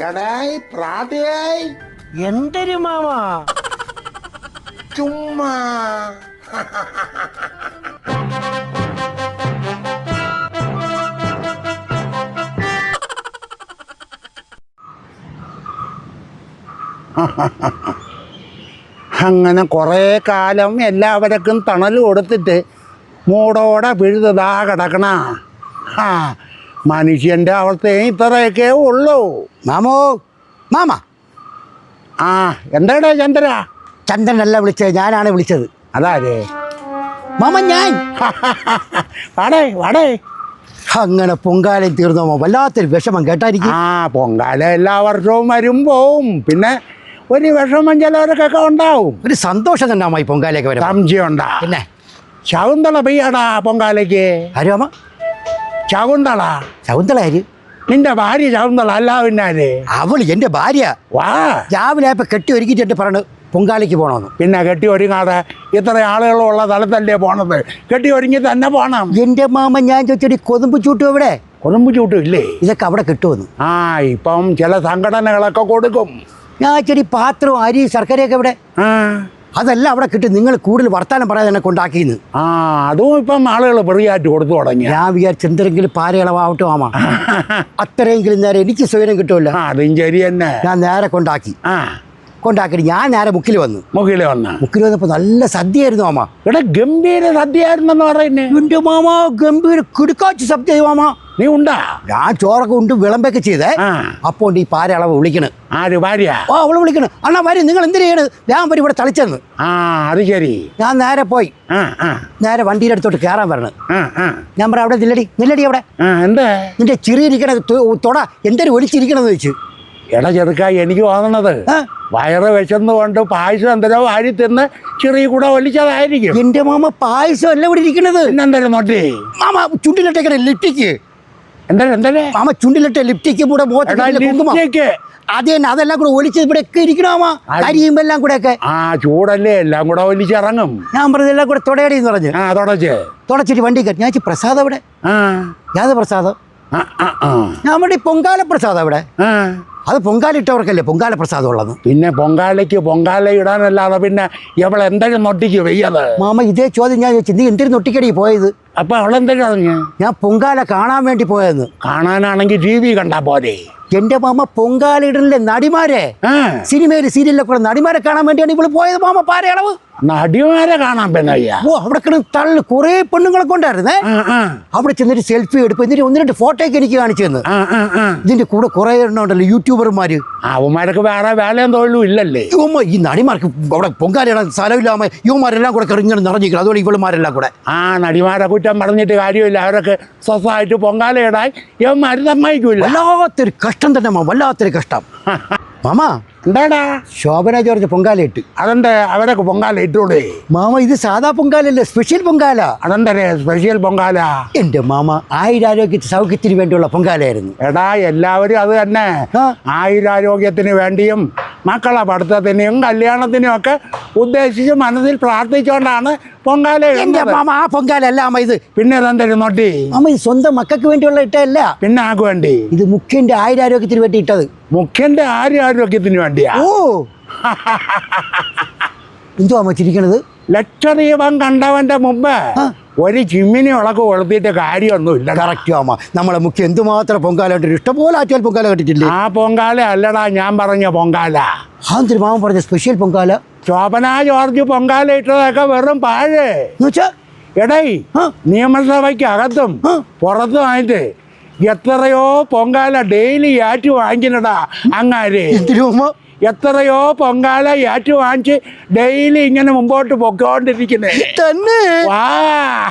എടായി പ്രാതയായി. എന്തൊരു മാമ? ചുമ്മാ. അങ്ങനെ കുറേ കാലം എല്ലാവർക്കും തണൽ കൊടുത്തിട്ട് മൂടോടെ പിഴുതതാ കിടക്കണ. ആ മനുഷ്യന്റെ അവസ്ഥയും ഇത്രയൊക്കെ ഉള്ളൂ. മാമോ മാമ. ആ എന്താടാ ചന്ദ്ര? ചന്ദ്രനല്ല വിളിച്ചത് ഞാനാണ് വിളിച്ചത്. അതാരേ? മാമ ഞാൻ. വാടേ വാടേ. അങ്ങനെ പൊങ്കാലയും തീർന്നോ വല്ലാത്തൊരു വിഷമം കേട്ടായിരിക്കും. ആ പൊങ്കാല എല്ലാ വർഷവും വരും പോവും. പിന്നെ ഒരു വിഷമം ചിലവർക്കൊക്കെ ഉണ്ടാവും. ഒരു സന്തോഷം തന്നെ അമ്മ ഈ പൊങ്കാലയൊക്കെ വരും സംശയം ഉണ്ടാ പിന്നെ? ശകുന്തള പെയ്യാടാ പൊങ്കാലയ്ക്ക്. ആരും അമ്മ ശകുന്തള. ശകുന്തള ആര് നിന്റെ ഭാര്യ ശകുന്തള അല്ല പിന്നാര് അവൾ എന്റെ ഭാര്യ. വാ. രാവിലെ ഇപ്പൊ കെട്ടി ഒരുക്കിയിട്ട് പറഞ്ഞു പൊങ്കാലിക്ക് പോകണമെന്ന് പിന്നെ കെട്ടി ഒരുങ്ങാതെ ഇത്ര ആളുകളുള്ള സ്ഥലത്തല്ലേ പോണത്? കെട്ടി ഒരുങ്ങി തന്നെ പോണം. എന്റെ മാമ ഞാൻ ചോദിച്ചടി കൊതുമ്പ് ചൂട്ടും എവിടെ കൊതുമ്പ് ചൂട്ടും ഇല്ലേ? ഇതൊക്കെ അവിടെ കിട്ടുമെന്ന്. ആ ഇപ്പം ചില സംഘടനകളൊക്കെ കൊടുക്കും. ഞാൻ ചെടി പാത്രവും അരി ശർക്കരയൊക്കെ എവിടെ ആ. അതെല്ലാം അവിടെ കിട്ടി. നിങ്ങൾ കൂടുതൽ വർത്താനം പറയാതെ എന്നെ കൊണ്ടാക്കിയെന്ന്. ആ അതും ഇപ്പം ആളുകൾ ഫ്രീയായിട്ട് കൊടുത്തു തുടങ്ങി ഞാൻ വിചാരിച്ചെന്തെങ്കിലും പാരയിളവാവട്ടെ ആമാ അത്രയെങ്കിലും നേരെ എനിക്ക് സ്വയം കിട്ടുമല്ലോ. അതും ശരി തന്നെ. ഞാൻ നേരെ കൊണ്ടാക്കി. ആ. കൊണ്ടാക്കിയിട്ട് ഞാൻ നേരെ മുക്കിൽ വന്നു. മുക്കിൽ വന്ന. മുക്കിൽ വന്നപ്പോൾ നല്ല സദ്യയായിരുന്നു മാമ. ഇവിടെ ഗംഭീര സദ്യയായിരുന്നെന്ന് പറയുന്നേ. എന്റെ മാമ ഗംഭീര കുടുക്കാച്ചു സദ്യ മാമ. നീ ഉണ്ടാ? ഞാൻ ചോറൊക്കെ ഉണ്ട് വിളമ്പൊക്കെ ചെയ്തേ. അപ്പോൾ ഉണ്ട് ഈ പാരയളവ് വിളിക്കണ്. ആര് ഭാര്യ? ഓ അവൾ വിളിക്കണ്. അണ്ണാ വരും നിങ്ങൾ എന്തിനു ചെയ്യണ്? ഞാൻ വരും ഇവിടെ തളിച്ചെന്ന്. ആ അത് ശരി. ഞാൻ നേരെ പോയി. നേരെ വണ്ടിയുടെ അടുത്തോട്ട് കയറാൻ വരണം. ഞാൻ പറയാം അവിടെ നില്ലടി. നില്ലടി അവിടെ. എന്താ? നിന്റെ ചിറിയിരിക്കണ തൊട. എന്തൊരു ഒലിച്ചിരിക്കണെന്ന് വെച്ച് എടാ ചെറുക്ക എനിക്ക് തോന്നണത് വയറ് വിശന്ന് കൊണ്ട് പായസം എന്തരോ വാരി തിന്ന് ചെറിയ കൂടെ ഒലിച്ചതായിരിക്കും എന്റെ മാമ പായസം അല്ല ഇവിടെ ഇരിക്കണത്. എന്തായാലും നോട്ടി മാമ ചുണ്ടിലിട്ടേക്കണ ലിപ്റ്റിക്ക്. എന്തായാലും എന്തായാലും മാമ ചുണ്ടിലിട്ട ലിപ്റ്റിക്ക് കൂടെ ലിപ്സ്റ്റിക്ക്. അത് തന്നെ അതെല്ലാം കൂടെ ഒലിച്ച് ഇവിടെ ഒക്കെ ഇരിക്കണ എല്ലാം കൂടെ ഒക്കെ. ആ ചൂടല്ലേ എല്ലാം കൂടെ ഒലിച്ചിറങ്ങും. ഞാൻ പറഞ്ഞതെല്ലാം കൂടെ തുടയടി എന്ന് പറഞ്ഞു. ആ തുടച്ച്. തുടച്ചിട്ട് വണ്ടി കയറ്റി. ഞാൻ പ്രസാദം അവിടെ. യാത് പ്രസാദം. ഞാൻ വേണ്ടി പൊങ്കാല പ്രസാദം അവിടെ. അത് പൊങ്കാലിട്ടവർക്കല്ലേ പൊങ്കാല പ്രസാദം ഉള്ളത് പിന്നെ പൊങ്കാലയ്ക്ക് പൊങ്കാല ഇടാനല്ലാതെ പിന്നെ ഇവൾ എന്തെങ്കിലും നൊട്ടിക്ക് വെയ്യത് മാമ ഇതേ ചോദ്യം ഞാൻ ചോദിച്ചു. നീ എന്തിനു നൊട്ടിക്കടി പോയത്? അപ്പൊ അവളെന്തെങ്കിലും അറിഞ്ഞ്? ഞാൻ പൊങ്കാല കാണാൻ വേണ്ടി പോയെന്ന്. കാണാനാണെങ്കിൽ ടി വി കണ്ടാ പോരെ. എന്റെ മാമ പൊങ്കാല ഇടലിലെ നടിമാരെ? സിനിമയിൽ സീരിയലിലൊക്കെ കൂടെ നടിമാരെ കാണാൻ വേണ്ടിയാണ് ഇവൾ പോയത്. മാമ പാരയളവ്. നടിമാരെ കാണാൻ പെണ്ണയ്യ. ഓ അവിടെ കിടന്ന് തള്ളു കുറേ പെണ്ണുങ്ങളെ കൊണ്ടായിരുന്നേ? അവിടെ ചെന്നിട്ട് സെൽഫി എടുപ്പ്. എന്നിട്ട് ഒന്ന് രണ്ട് ഫോട്ടോ ഒക്കെ എനിക്ക് കാണിച്ചു തന്നു. ഇതിന്റെ കൂടെ കുറെ എണ്ണം ഉണ്ടല്ലോ യൂട്യൂബർമാര് അവന്മാരൊക്കെ വേറെ വേലയും തൊഴിലും ഇല്ലല്ലേ? യുവമ്മ ഈ നടിമാർക്ക് അവിടെ പൊങ്കാലയിടാൻ സ്ഥലമില്ലാമ. യുവമാരെല്ലാം കൂടെ ഇങ്ങനെ നിറഞ്ഞിരിക്കണം. അതുപോലെ ഇവളുമാരെല്ലാം കൂടെ. ആ നടിമാരെ കുറ്റം പറഞ്ഞിട്ട് കാര്യമില്ല. അവരൊക്കെ സ്വസ്ഥമായിട്ട് പൊങ്കാല ഇടാൻ ഇവന്മാർ സമ്മതിക്കൂല. വല്ലാത്തൊരു കഷ്ടം തന്നെ മാ വല്ലാത്തൊരു കഷ്ടം. മാമ എന്താടാ? ശോഭന ജോർജ് പൊങ്കാലയിട്ട് അതെന്താ? അവിടെ പൊങ്കാല ഇട്ടൂടെ? മാമ ഇത് സാധാ പൊങ്കാലല്ലേ സ്പെഷ്യൽ പൊങ്കാല. അതെന്താ സ്പെഷ്യൽ പൊങ്കാല? എന്റെ മാമ ആയുരാരോഗ്യ സൗഖ്യത്തിന് വേണ്ടിയുള്ള പൊങ്കാലയായിരുന്നു. എടാ എല്ലാവരും അത് തന്നെ. ആയുരാരോഗ്യത്തിന് വേണ്ടിയും മക്കളെ പഠിത്തത്തിനും കല്യാണത്തിനും ഒക്കെ ഉദ്ദേശിച്ച് മനസ്സിൽ പ്രാർത്ഥിച്ചുകൊണ്ടാണ് പൊങ്കാല. മാമ ആ പൊങ്കാല അല്ല അമ്മ ഇത്. പിന്നെ ഇതെന്തൊരു നൊട്ടി അമ്മ ഇത് സ്വന്തം മക്കൾക്ക് വേണ്ടിയുള്ള ഇട്ടല്ല പിന്നെ ആക്ക് വേണ്ടി? ഇത് മുഖ്യന്റെ ആയുരാരോഗ്യത്തിന് വേണ്ടി ഇട്ടത്. മുഖ്യന്റെ ആരോഗ്യത്തിന് വേണ്ടിയാ? ഓ. എന്തോ അമ്മ ചിരിക്കണത്? ലക്ഷദീപം കണ്ടവന്റെ മുമ്പ് ഒരു ചിമ്മിനി ഉളക്ക് കൊളുത്തിയിട്ട് കാര്യമൊന്നുമില്ല. കറക്റ്റ് ആമാ. നമ്മളെ മുഖ്യ എന്തുമാത്രം പൊങ്കാല കണ്ടിട്ട് ഇഷ്ടംപോലെ ആറ്റാൽ പൊങ്കാല കണ്ടിട്ടില്ലേ ആ പൊങ്കാല അല്ലടാ ഞാൻ പറഞ്ഞ പൊങ്കാല. ആ മാമൻ പറഞ്ഞ സ്പെഷ്യൽ പൊങ്കാല? ശോഭന ജോർജ് പൊങ്കാല ഇട്ടതൊക്കെ വെറും പാഴ്. എടേ. നിയമസഭയ്ക്ക് അകത്തും. പുറത്തുമായിട്ട് എത്രയോ പൊങ്കാല ഡെയിലി ആറ്റ് വാങ്ങിക്കണടാ അങ്ങാരെ. എത്രയോ പൊങ്കാല ആറ്റു വാങ്ങിച്ച് ഡെയിലി ഇങ്ങനെ മുമ്പോട്ട് പൊക്കോണ്ടിരിക്കുന്നേ. തന്നെ. വാ.